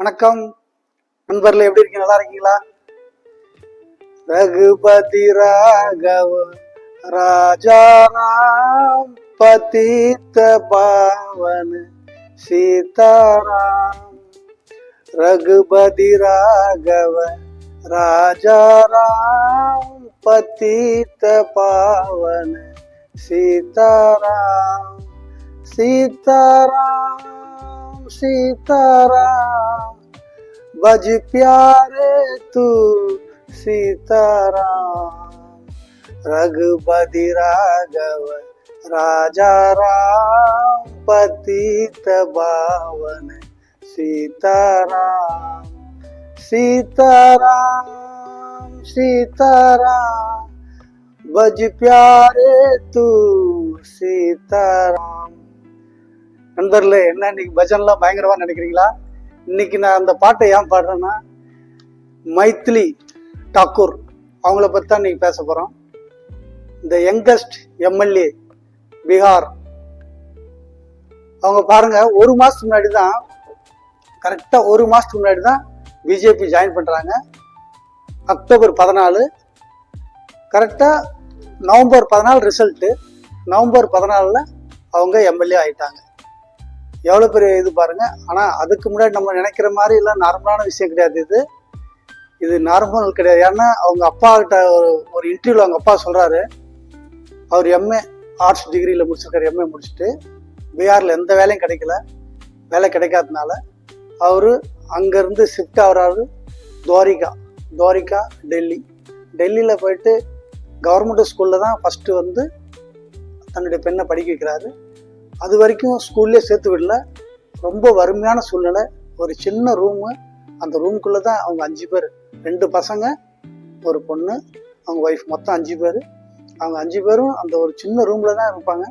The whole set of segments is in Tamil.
வணக்கம் நண்பர்களே எப்படி இருக்கீங்க நல்லா இருக்கீங்களா ரகுபதி ராகவ ராஜாராம் பதித்த பாவன் சீதாராம் ரகுபதி ராகவ ராஜாராம் பதித்த பாவன் சீதாராம் सीताराम सीताराम। बज प्यारे तू सीताराम। रघुपति राघव, राजा राम, पतित पावन सीताराम सीताराम सीताराम। बज प्यारे तू सीताराम। நண்பர்களே என்ன இன்னைக்கு பஜன்லாம் பயங்கரமா நினைக்கிறீங்களா? இன்னைக்கு நான் அந்த பாட்டை ஏன் பாடுறேன்னா மைத்திலி டாக்கூர் அவங்கள பற்றி தான் இன்னைக்கு பேச போகிறோம் இந்த யங்கஸ்ட் எம்எல்ஏ பீகார் அவங்க பாருங்க ஒரு மாதத்துக்கு முன்னாடி தான் கரெக்டாக ஒரு மாதத்துக்கு முன்னாடி தான் பிஜேபி ஜாயின் பண்ணுறாங்க அக்டோபர் பதினாலு கரெக்டாக நவம்பர் பதினாலு ரிசல்ட்டு நவம்பர் பதினாலில் அவங்க எம்எல்ஏ ஆயிட்டாங்க. எவ்வளோ பெரிய இது பாருங்கள் ஆனால் அதுக்கு முன்னாடி நம்ம நினைக்கிற மாதிரி எல்லாம் நார்மலான விஷயம் கிடையாது இது. இது நார்மல் கிடையாது. ஏன்னா அவங்க அப்பா கிட்ட ஒரு ஒரு இன்டர்வியூவில் அவங்க அப்பா சொல்கிறாரு அவர் எம்ஏ ஆர்ட்ஸ் டிகிரியில் முடிச்சிருக்காரு. எம்ஏ முடிச்சுட்டு பீகாரில் எந்த வேலையும் கிடைக்கல. வேலை கிடைக்காதனால அவர் அங்கேருந்து ஷிஃப்ட் ஆகிறாரு துவாரிகா. துவாரிகா டெல்லி. டெல்லியில் போயிட்டு கவர்மெண்ட் ஸ்கூலில் தான் ஃபஸ்ட்டு வந்து தன்னுடைய பெண்ணை படிக்க வைக்கிறாரு. அது வரைக்கும் ஸ்கூல்லே சேர்த்து விடல. ரொம்ப வறுமையான சூழ்நிலை. ஒரு சின்ன ரூமு அந்த ரூம்குள்ளே தான் அவங்க அஞ்சு பேர். ரெண்டு பசங்க ஒரு பொண்ணு அவங்க ஒய்ஃப் மொத்தம் அஞ்சு பேர். அவங்க அஞ்சு பேரும் அந்த ஒரு சின்ன ரூமில் தான் இருப்பாங்க.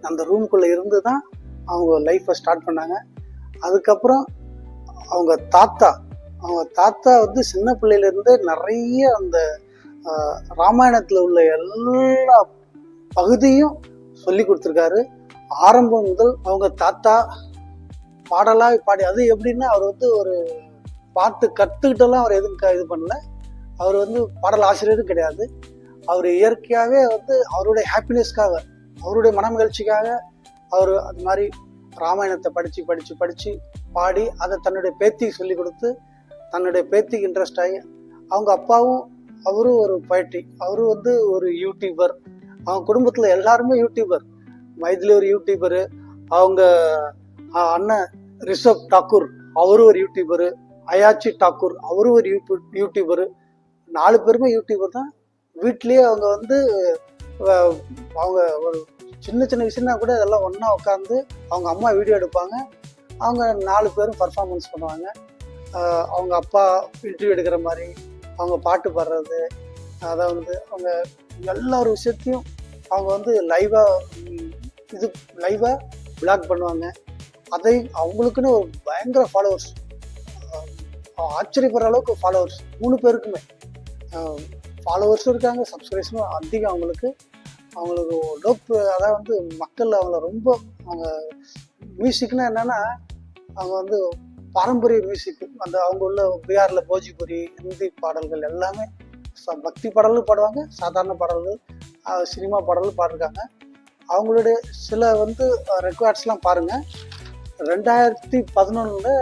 அந்த ரூம்குள்ளே இருந்து தான் அவங்க லைஃப்பை ஸ்டார்ட் பண்ணாங்க. அதுக்கப்புறம் அவங்க தாத்தா அவங்க தாத்தா வந்து சின்ன பிள்ளையிலேருந்து நிறைய அந்த ராமாயணத்தில் உள்ள எல்லா பகுதியும் சொல்லி கொடுத்துருக்காரு. ஆரம்பம் முதல் அவங்க தாத்தா பாடலாக பாடி அது எப்படின்னா அவர் வந்து ஒரு பாட்டு கற்றுக்கிட்டெல்லாம் அவர் எதுவும் க- இது பண்ணல. அவர் வந்து பாடல் ஆசிரியரும் கிடையாது. அவர் இயற்கையாகவே வந்து அவருடைய ஹாப்பினஸ்க்காக அவருடைய மன மகிழ்ச்சிக்காக அவர் அது மாதிரி ராமாயணத்தை படித்து படித்து படித்து பாடி அதை தன்னுடைய பேத்திக்கு சொல்லி கொடுத்து தன்னுடைய பேத்திக்கு இன்ட்ரெஸ்ட் ஆகி அவங்க அப்பாவும் அவரும் ஒரு பயட்டி அவரும் வந்து ஒரு யூடியூபர் அவங்க குடும்பத்தில் எல்லாருமே யூடியூபர் மைதிலி ஒரு யூடியூபரு அவங்க அண்ணன் ரிஷப் டாக்கூர் அவரும் ஒரு யூடியூபரு அயாச்சி டாக்கூர் அவரும் ஒரு யூடியூப் யூடியூபரு நாலு பேருமே யூடியூபர் தான். வீட்லேயே அவங்க வந்து அவங்க ஒரு சின்ன சின்ன விஷயம்னா கூட அதெல்லாம் ஒன்றா உட்காந்து அவங்க அம்மா வீடியோ எடுப்பாங்க. அவங்க நாலு பேரும் பர்ஃபார்மன்ஸ் பண்ணுவாங்க. அவங்க அப்பா இன்டர்வியூ எடுக்கிற மாதிரி அவங்க பாட்டு பாடுறது அதை வந்து அவங்க எல்லா ஒரு விஷயத்தையும் அவங்க வந்து லைவாக இது லைவாக பிளாக் பண்ணுவாங்க. அதை அவங்களுக்குன்னு ஒரு பயங்கர ஃபாலோவர்ஸ் ஆச்சரியப்படுற அளவுக்கு ஃபாலோவர்ஸ் மூணு பேருக்குமே. ஃபாலோவர்ஸும் இருக்காங்க சப்ஸ்கிரைபர்ஸும் அதிகம் அவங்களுக்கு. அவங்களுக்கு டோப் அதாவது வந்து மக்கள் அவங்கள ரொம்ப அவங்க மியூசிக்னால் என்னென்னா அவங்க வந்து பாரம்பரிய மியூசிக் அந்த அவங்க உள்ள பீகாரில் போஜிபுரி ஹிந்தி பாடல்கள் எல்லாமே ச- பக்தி பாடலும் பாடுவாங்க சாதாரண பாடல்கள் சினிமா பாடலும் பாடிருக்காங்க. அவங்களுடைய சில வந்து ரெக்கார்ட்ஸ்லாம் பாருங்கள் ரெண்டாயிரத்தி பதினொன்றில்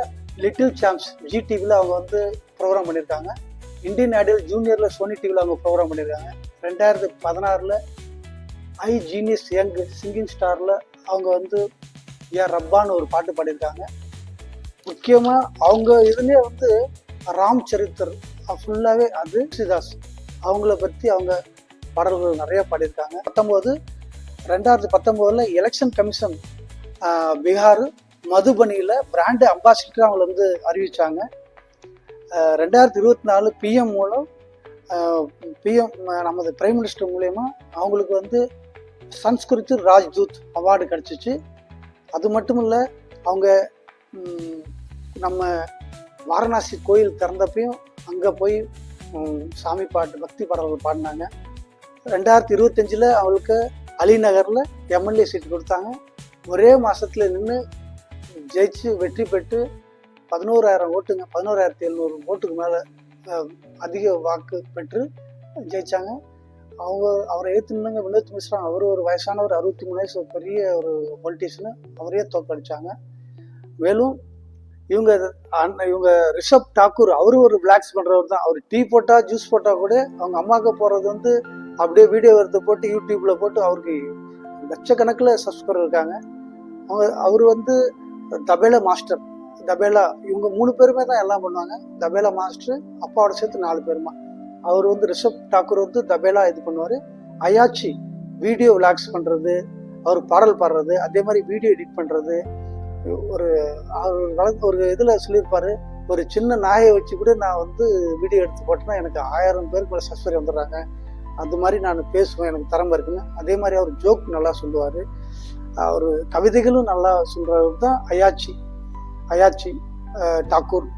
லிட்டில் சாம்ஸ் ஜி டிவியில் அவங்க வந்து ப்ரோக்ராம் பண்ணியிருக்காங்க இந்தியன் ஐடியல் ஜூனியரில் சோனி டிவியில் அவங்க ப்ரோக்ராம் பண்ணியிருக்காங்க ரெண்டாயிரத்தி பதினாறில் ஐ ஜீனியஸ் யங் சிங்கிங் ஸ்டாரில் அவங்க வந்து ஏ ரப்பான்னு ஒரு பாட்டு பாடியிருக்காங்க. முக்கியமாக அவங்க இதுலேயே வந்து ராம் சரித்தர் ஃபுல்லாகவே அது ஸ்ரீதாஸ் அவங்கள பற்றி அவங்க பாடல்கள் நிறைய பாடியிருக்காங்க. பத்தொம்போது ரெண்டாயிரத்தி பத்தொம்போதில் எலெக்ஷன் கமிஷன் பீகார் மதுபனியில் பிராண்டு அம்பாசிடராக அவங்கள வந்து அறிவித்தாங்க ரெண்டாயிரத்தி இருபத்தி நாலு பிஎம் மூலம் பிஎம் நமது பிரைம் மினிஸ்டர் மூலயமா அவங்களுக்கு வந்து சன்ஸ்கிருத் ராஜ்தூத் அவார்டு கிடச்சிச்சு. அது மட்டும் இல்லை அவங்க நம்ம வாரணாசி கோயில் திறந்தப்பையும் அங்கே போய் சாமி பாட்டு பக்தி பாடல்கள் பாடினாங்க. ரெண்டாயிரத்தி இருபத்தஞ்சில் அவளுக்கு அவங்களுக்கு அலிநகரில் எம்எல்ஏ சீட் கொடுத்தாங்க. ஒரே மாதத்தில் நின்று ஜெயிச்சு வெற்றி பெற்று பதினோராயிரம் ஓட்டுங்க பதினோராயிரத்தி எழுநூறு ஓட்டுக்கு மேலே அதிக வாக்கு பெற்று ஜெயிச்சாங்க. அவங்க அவரை ஏற்றுனாங்க வினோத் மிஸ்ரா. அவர் ஒரு வயசானவர் அறுபத்தி மூணு வயசு பெரிய ஒரு பொலிட்டீஷியனு அவரே தோற்கடிச்சாங்க. மேலும் இவங்க அண்ணன் இவங்க ரிஷப் தாக்கூர் அவரும் ஒரு பிளாக்ஸ் பண்ணுறவர் தான் அவர் டீ போட்டால் ஜூஸ் போட்டால் கூட அவங்க அம்மாவுக்கு போகிறது வந்து அப்படியே வீடியோ எடுத்து போட்டு யூடியூப்ல போட்டு அவருக்கு லட்சக்கணக்கில் சப்ஸ்கிரைபர் இருக்காங்க. அவங்க அவர் வந்து தபேலா மாஸ்டர் தபேலா இவங்க மூணு பேருமே தான் எல்லாம் பண்ணுவாங்க. தபேலா மாஸ்டர் அப்பாவோட சேர்த்து நாலு பேருமா. அவர் வந்து ரிஷப் தாக்கூர் வந்து தபேலா இது பண்ணுவார். அயாச்சி வீடியோ விளாக்ஸ் பண்ணுறது அவர் பாடல் பாடுறது அதே மாதிரி வீடியோ எடிட் பண்ணுறது ஒரு அவர் வளர்த்து ஒரு இதில் சொல்லியிருப்பாரு ஒரு சின்ன நாயை வச்சு கூட நான் வந்து வீடியோ எடுத்து போட்டேன்னா எனக்கு ஆயிரம் பேருக்கு மேலே சப்ஸ்கிரைப் வந்துடுறாங்க. அந்த மாதிரி நான் பேசுவேன் எனக்கு திறமை இருக்குன்னு. அதே மாதிரி அவர் ஜோக் நல்லா சொல்லுவார். அவர் கவிதைகளும் நல்லா சொல்கிறவர் தான் அயாச்சி அயாச்சி டாக்கூர்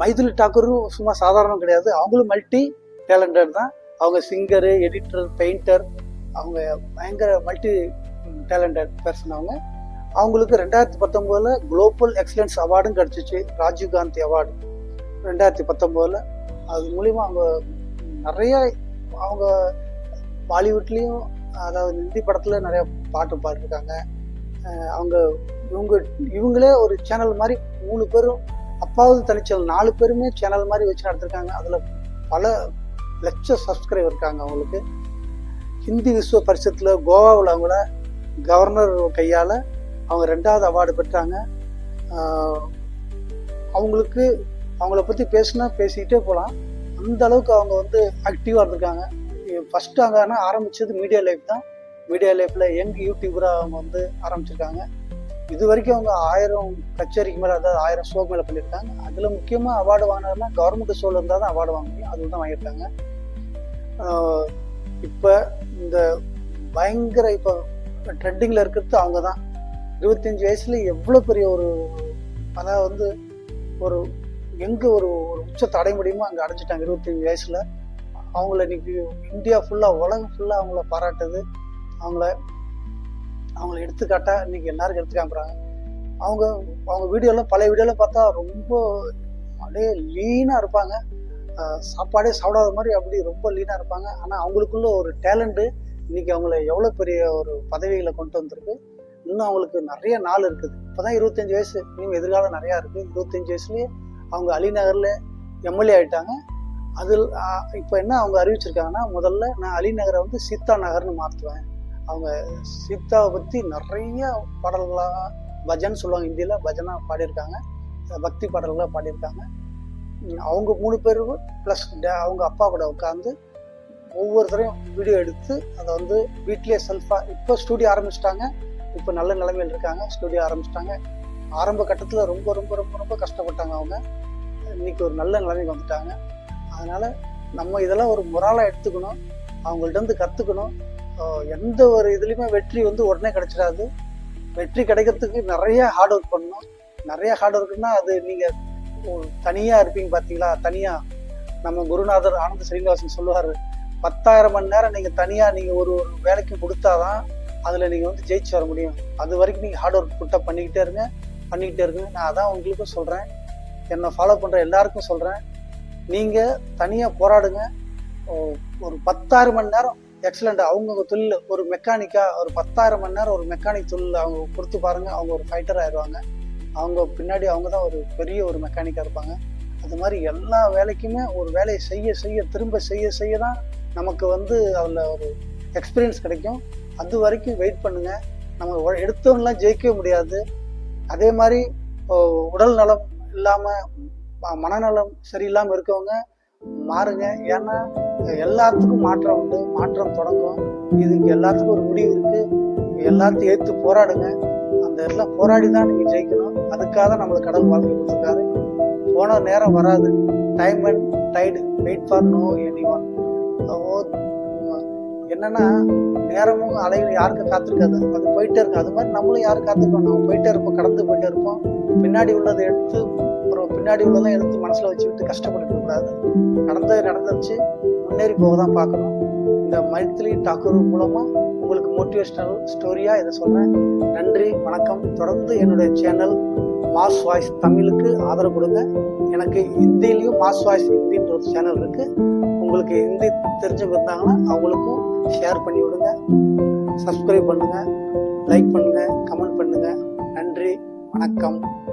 மைதிலி டாக்கூரும் சும்மா சாதாரணம் கிடையாது. அவங்களும் மல்டி டேலண்டட் தான். அவங்க சிங்கரு எடிட்டர் பெயிண்டர் அவங்க பயங்கர மல்டி டேலண்டட் பர்சன் அவங்க. அவங்களுக்கு ரெண்டாயிரத்தி பத்தொம்போதில் குளோபல் எக்ஸலன்ஸ் அவார்டும் கிடச்சிச்சு ராஜீவ் காந்தி அவார்டு ரெண்டாயிரத்தி பத்தொம்போதில். அது மூலிமா அவங்க நிறைய அவங்க பாலிவுட்லேயும் அதாவது ஹிந்தி படத்தில் நிறைய பாட்டு பாடிருக்காங்க. அவங்க இவங்க இவங்களே ஒரு சேனல் மாதிரி மூணு பேரும் அப்பாவது தனிச்சேனல் நாலு பேருமே சேனல் மாதிரி வச்சு நடத்திருக்காங்க. அதில் பல லட்ச சப்ஸ்கிரைபர் இருக்காங்க அவங்களுக்கு. ஹிந்தி விஸ்வ பரிசத்தில் கோவாவில் அவங்கள கவர்னர் கையால் அவங்க ரெண்டாவது அவார்டு பெற்றாங்க. அவங்களுக்கு அவங்கள பற்றி பேசுனா பேசிக்கிட்டே போகலாம் அந்த அளவுக்கு அவங்க வந்து ஆக்டிவாக இருந்திருக்காங்க. ஃபஸ்ட்டு அங்கே ஆனால் ஆரம்பித்தது மீடியா லைஃப் தான். மீடியா லைஃப்பில் யங் யூடியூபராக அவங்க வந்து ஆரம்பிச்சிருக்காங்க. இது வரைக்கும் அவங்க ஆயிரம் கச்சேரிக்கு மேலே அதாவது ஆயிரம் ஷோ மேலே பண்ணியிருக்காங்க. அதில் முக்கியமாக அவார்டு வாங்கினாருன்னா கவர்மெண்ட் ஷோவில் இருந்தால் தான் அவார்டு வாங்க முடியும். அதில் தான் வாங்கியிருக்காங்க. இப்போ இந்த பயங்கர இப்போ ட்ரெண்டிங்கில் இருக்கிறது அவங்க தான் இருபத்தஞ்சி வயசுல எவ்வளோ பெரிய ஒரு அதாவது வந்து ஒரு எங்கே ஒரு ஒரு உச்சத்தை அடைய முடியுமோ அங்கே அடைஞ்சிட்டாங்க இருபத்தஞ்சு வயசில். அவங்கள இன்னைக்கு இந்தியா ஃபுல்லாக உலகம் ஃபுல்லாக அவங்கள பாராட்டுது. அவங்கள அவங்கள எடுத்துக்காட்டா இன்னைக்கு எல்லாருக்கும் எடுத்து காமிக்கிறாங்க அவங்க அவங்க வீடியோலாம் பழைய வீடியோலாம் பார்த்தா ரொம்ப அப்படியே லீனாக இருப்பாங்க. சாப்பாடே சாப்பிடாத மாதிரி அப்படி ரொம்ப லீனாக இருப்பாங்க. ஆனால் அவங்களுக்குள்ள ஒரு டேலண்ட்டு இன்னைக்கு அவங்கள எவ்வளோ பெரிய ஒரு பதவிகளை கொண்டு வந்திருக்கு. இன்னும் அவங்களுக்கு நிறைய நாள் இருக்குது. இப்போதான் இருபத்தஞ்சு வயசு. இன்னும் எதிர்காலம் நிறையா இருக்குது இருபத்தஞ்சு வயசுலேயே அவங்க அலிநகரில் எம்எல்ஏ ஆயிட்டாங்க. அதில் இப்போ என்ன அவங்க அறிவிச்சிருக்காங்கன்னா முதல்ல நான் அலிநகரை வந்து சீதா நகர்னு மாற்றுவேன் அவங்க சீதாவை பற்றி நிறைய பாடல்களாக பஜன் சொல்லுவாங்க ஹிந்தியில் பஜனாக பாடியிருக்காங்க. பக்தி பாடல்களாக பாடியிருக்காங்க. அவங்க மூணு பேரும் ப்ளஸ் அவங்க அப்பா கூட உட்காந்து ஒவ்வொருத்தரையும் வீடியோ எடுத்து அதை வந்து வீட்லேயே செல்ஃபாக இப்போ ஸ்டூடியோ ஆரம்பிச்சிட்டாங்க. இப்போ நல்ல நிலைமையில் இருக்காங்க ஸ்டூடியோ ஆரம்பிச்சிட்டாங்க. ஆரம்ப கட்டத்தில் ரொம்ப ரொம்ப ரொம்ப ரொம்ப கஷ்டப்பட்டாங்க அவங்க. இன்னைக்கு ஒரு நல்ல நிலைமைக்கு வந்துட்டாங்க. அதனால நம்ம இதெல்லாம் ஒரு முறாலாக எடுத்துக்கணும். அவங்கள்ட்ட இருந்து கற்றுக்கணும் எந்த ஒரு இதுலேயுமே வெற்றி வந்து உடனே கிடைச்சிடாது. வெற்றி கிடைக்கிறதுக்கு நிறைய ஹார்ட் ஒர்க் பண்ணணும். நிறைய ஹார்ட் ஒர்க்னா அது நீங்கள் தனியாக இருப்பீங்க பார்த்தீங்களா தனியாக நம்ம குருநாதர் ஆனந்த ஸ்ரீனிவாசன் சொல்லுவார் பத்தாயிரம் மணி நேரம் நீங்கள் தனியாக நீங்கள் ஒரு ஒரு வேலைக்கு கொடுத்தாதான் அதில் நீங்கள் வந்து ஜெயிச்சு வர முடியும். அது வரைக்கும் நீங்கள் ஹார்ட் ஒர்க் புட்டாக பண்ணிக்கிட்டே இருங்க. பண்ணிக்கிட்டே இருங்க நான் அதான் உங்களுக்கும் சொல்கிறேன் என்னை ஃபாலோ பண்ணுற எல்லாருக்கும் சொல்கிறேன் நீங்கள் தனியாக போராடுங்க. ஒரு பத்தாறு மணி நேரம் எக்ஸலண்ட் அவங்க தொழில் ஒரு மெக்கானிக்காக ஒரு பத்தாயிரம் மணி நேரம் ஒரு மெக்கானிக் தொழில் அவங்க கொடுத்து பாருங்கள் அவங்க ஒரு ஃபைட்டர் ஆயிடுவாங்க அவங்க பின்னாடி அவங்க தான் ஒரு பெரிய ஒரு மெக்கானிக்காக இருப்பாங்க. அது மாதிரி எல்லா வேலைக்குமே ஒரு வேலையை செய்ய செய்ய திரும்ப செய்ய செய்ய தான் நமக்கு வந்து அதில் ஒரு எக்ஸ்பீரியன்ஸ் கிடைக்கும். அது வரைக்கும் வெயிட் பண்ணுங்கள் நம்ம ஒ- எடுத்தவங்களாம் ஜெயிக்கவே முடியாது. அதே மாதிரி உடல் நலம் இல்லாமல் மனநலம் சரியில்லாமல் இருக்கவங்க மாறுங்க. ஏன்னா எல்லாத்துக்கும் மாற்றம் உண்டு மாற்றம் தொடங்கும். இதுக்கு எல்லாத்துக்கும் ஒரு முடிவு இருக்கு. எல்லாத்தையும் ஏற்று போராடுங்க. அந்த இடத்துல போராடி தான் நீங்கள் ஜெயிக்கணும். அதுக்காக தான் நம்மளுக்கு கடவுள் வாழ்க்கை கொடுத்துருக்காரு. போன நேரம் வராது. Time and tide wait for no any one என்னன்னா நேரமும் அலையும் யாருக்கும் காத்திருக்காது. அது போயிட்டே இருக்கும் அது மாதிரி நம்மளும் யாரும் காத்திருக்கோம் நம்ம போயிட்டே இருப்போம் கடந்து போயிட்டே இருப்போம். பின்னாடி உள்ளதை எடுத்து அப்புறம் பின்னாடி உள்ளதை எடுத்து மனசில் வச்சுக்கிட்டு கஷ்டப்பட்டு கூடாது நடந்தது நடந்துருச்சு முன்னேறி போக தான் பார்க்கணும். இந்த மைத்ரி டாக்கூர் மூலமாக உங்களுக்கு மோட்டிவேஷனல் ஸ்டோரியாக இதை சொல்கிறேன் நன்றி வணக்கம். தொடர்ந்து என்னுடைய சேனல் மாஸ் வாய்ஸ் தமிழுக்கு ஆதரவு கொடுங்க. எனக்கு ஹிந்திலையும் மாஸ் வாய்ஸ் ஹிந்தின்ற ஒரு சேனல் இருக்கு. உங்களுக்கு ஹிந்தி தெரிஞ்சவங்க இருந்தாங்கன்னா அவங்களுக்கும் ஷேர் பண்ணி விடுங்க. சப்ஸ்கிரைப் பண்ணுங்க. லைக் பண்ணுங்க. கமெண்ட் பண்ணுங்க. நன்றி. வணக்கம்.